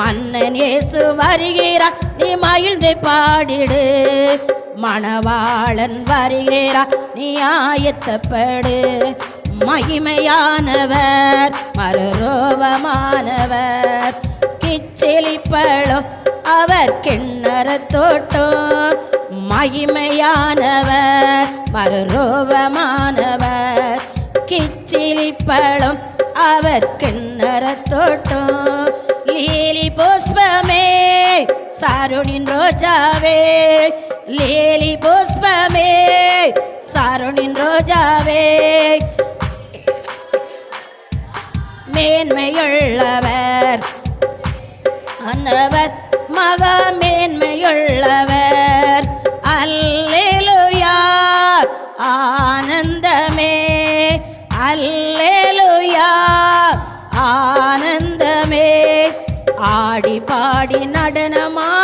மன்னன் இயேசு வருகிறார். நீ மகிழ்ந்து பாடிடு. மணவாளன் வருகிறார். நீ ஆயத்தப்படு. மகிமையானவர் மறுரூபமானவர். கிச்சிலிப்பழம் அவர் கிண்ணற தோட்டம். மகிமையானவர் மறுரூபமானவர். கிச்சிலிப்பழம் அவர் கிண்ணற லீலி புஷ்பமே சாருணின் ரோஜாவே. லீலி புஷ்பமே சாருணின் ரோஜாவே. மேன்மையுள்ளவர். அன்னவர் மகா மேன்மையுள்ள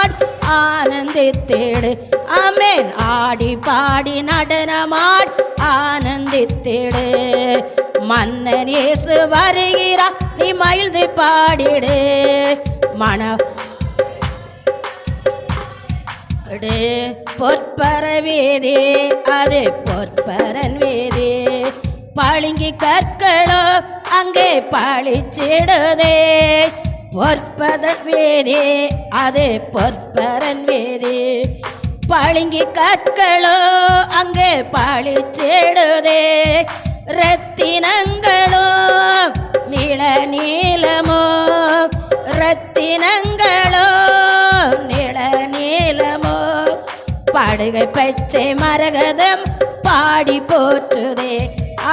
நடனமாட் ஆனந்தித்திடு. அமேன். ஆடி பாடி நடனமாட் ஆனந்தித்திடு. மன்னர் இயேசு வருகிறா நீ மகிழ்ந்து பாடிடு. மன அடு அது பொற்பரன் வேதே. பழுங்கி கற்களோ அங்கே பழிச்சிடுதே பொற்பதன் வேதே அது பொற்பரன் வேதே பழுங்கி கற்களோ அங்கே பழிச்சேடுதே ரத்தினங்களோ நீள நீளமோ ரத்தினங்களோ நீள நீளமோ படுகை பச்சை மரகதம் பாடி போற்றுதே.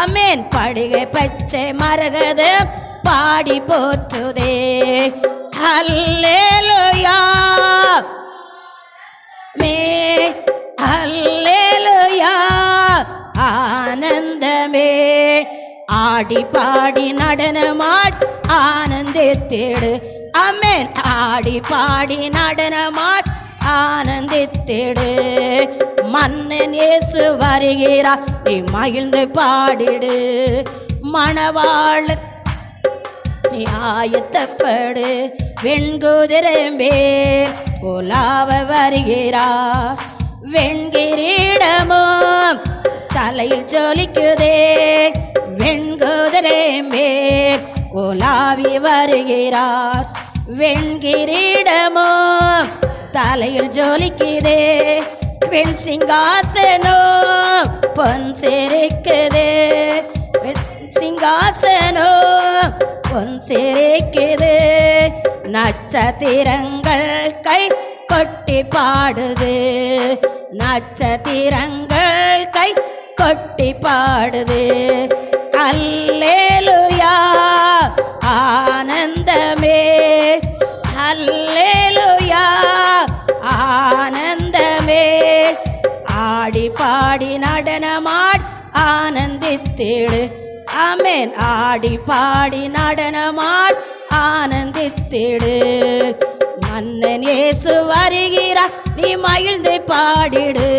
அமேன். படுகை பச்சை மரகதம் பாடி போற்றுதே. அல்லேலுயா. மே அல்லேலுயா. ஆனந்தமே. ஆடி பாடி நடனமாட் ஆனந்தித்திடு அமேன். ஆடி பாடி நடனமாட் ஆனந்தித்திடு மன்னன் இயேசு வருகிறார். நீ மகிழ்ந்து பாடிடு. மணவாளன் நீ ஆயத்தப்படு. வெண்குதிரம்பே குலாவ வருகிறா. வெண்கிரீடமோ தலையில் ஜொலிக்குதே. வெண்குதிரம்பே குலாவி வருகிறார். வெண்கிரீடமோ தலையில் ஜொலிக்குதே. வெண் சிங்காசனோ பொன் சிரிக்குதே. வெண் சிங்காசனோ பொன் சிரிக்குது. நட்சத்திரங்கள் கை கொட்டி பாடுது. நட்சத்திரங்கள் கை கொட்டி பாடுது. அல்லேலுயா ஆனந்தமே. அல்லேலுயா ஆனந்தமே. ஆடி பாடி நடனமாட் ஆனந்தித்திடு. அமேன் ஆடி பாடி நடனமாட் ஆனந்தித்திடு. மன்னன் இயேசு வருகிறார் நீ மகிழ்ந்து பாடிடு.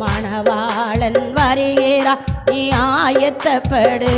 மணவாளன் வருகிறார் நீ ஆயத்தப்படு.